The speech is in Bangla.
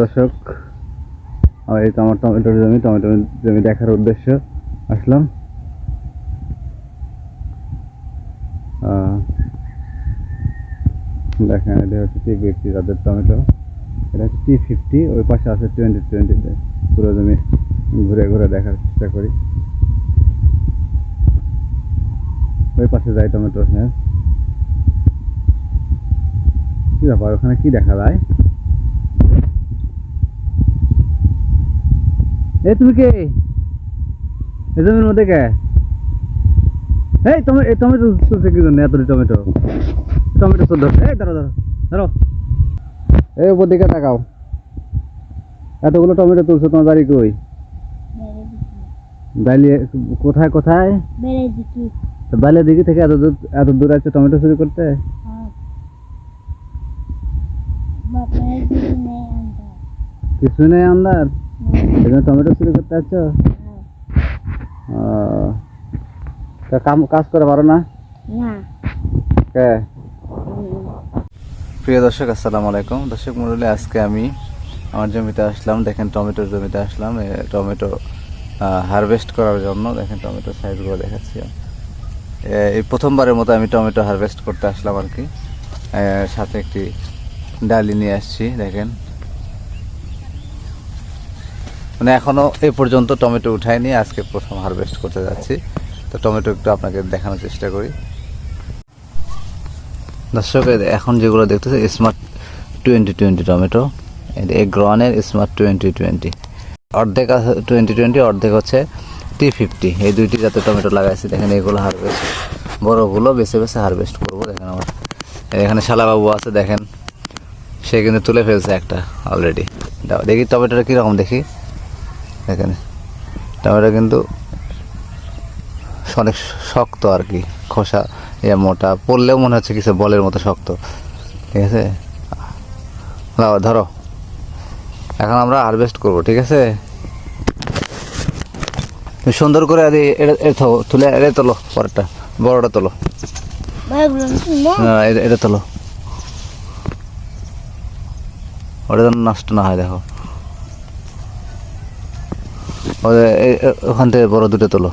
দর্শক আর এই তো আমার টমেটোর জমি টমেটোর জমি দেখার উদ্দেশ্য আসলাম। দেখেন, এটা হচ্ছে টি ফিফটি তাদের টমেটো এটা হচ্ছে টি ফিফটি ওই পাশে আছে টোয়েন্টি টোয়েন্টিতে পুরো জমি ঘুরে ঘুরে দেখার চেষ্টা করি। ওই পাশে যাই টমেটো হ্যাঁ। কি ব্যাপার, ওখানে কি দেখা যায়? এই তুমি কে? জমির মধ্যে কে? এই টমেটো টমেটো তুলছে কি জন্য এত টমেটো? টমেটো তো এই দাঁড়ো দাঁড়ো দাঁড়ো এই উপর দিকে তাকাও। এতগুলো টমেটো তুলছো তোমার বাড়ি কই? বাইলে কোথায় কোথায়? বাইলের দিকে থেকে এত দূর এত দূর আছে টমেটো চুরি করতে? কিছু নেই আন্দার জন্য টমেটো চুরি করতে আছো তা কাম কাজ করে পারো না? না। কে? প্রিয় দর্শক আসসালামু আলাইকুম। দর্শক মন্ডলী আজকে আমি আমার জমিতে আসলাম। দেখেন টমেটোর জমিতে আসলাম। টমেটো হারভেস্ট করার জন্য দেখেন টমেটো সাইজগুলো দেখাচ্ছি। এই প্রথমবারের মতো আমি টমেটো হারভেস্ট করতে আসলাম আর কি। সাথে একটি ডালি নিয়ে আসছি দেখেন। মানে এখনও এ পর্যন্ত টমেটো উঠাইনি আজকে প্রথম হারভেস্ট করতে যাচ্ছি। তো টমেটো একটু আপনাকে দেখানোর চেষ্টা করি। দর্শক এখন যেগুলো দেখতেছে স্মার্ট টোয়েন্টি টোয়েন্টি টমেটো এ গ্রনের স্মার্ট টোয়েন্টি টোয়েন্টি অর্ধেক টোয়েন্টি টোয়েন্টি অর্ধেক হচ্ছে টি ফিফটি এই দুইটি যাতে টমেটো লাগাইছি, দেখেন এগুলো হারভেস্ট বড়গুলো বেছে বেছে হারভেস্ট করব, দেখেন আমার। এখানে শালাবাবু আছে, দেখেন। সে কিন্তু তুলে ফেলছে একটা অলরেডি দেখি টমেটোটা কীরকম দেখি। দেখেন টমেটো কিন্তু অনেক শক্ত আর কি খোসা ইয়ে মোটা পড়লেও মনে হচ্ছে কিছু বলের মতো শক্ত। ঠিক আছে? লাও ধরো। এখন আমরা হারভেস্ট করব ঠিক আছে? সুন্দর করে আদি এটা তুলে এটা তোলো পরেরটা বড়টা তোলো। এটা তোলো। ওটা যেন নষ্ট না হয় দেখো। ওখান থেকে বড় দুটো তোলো।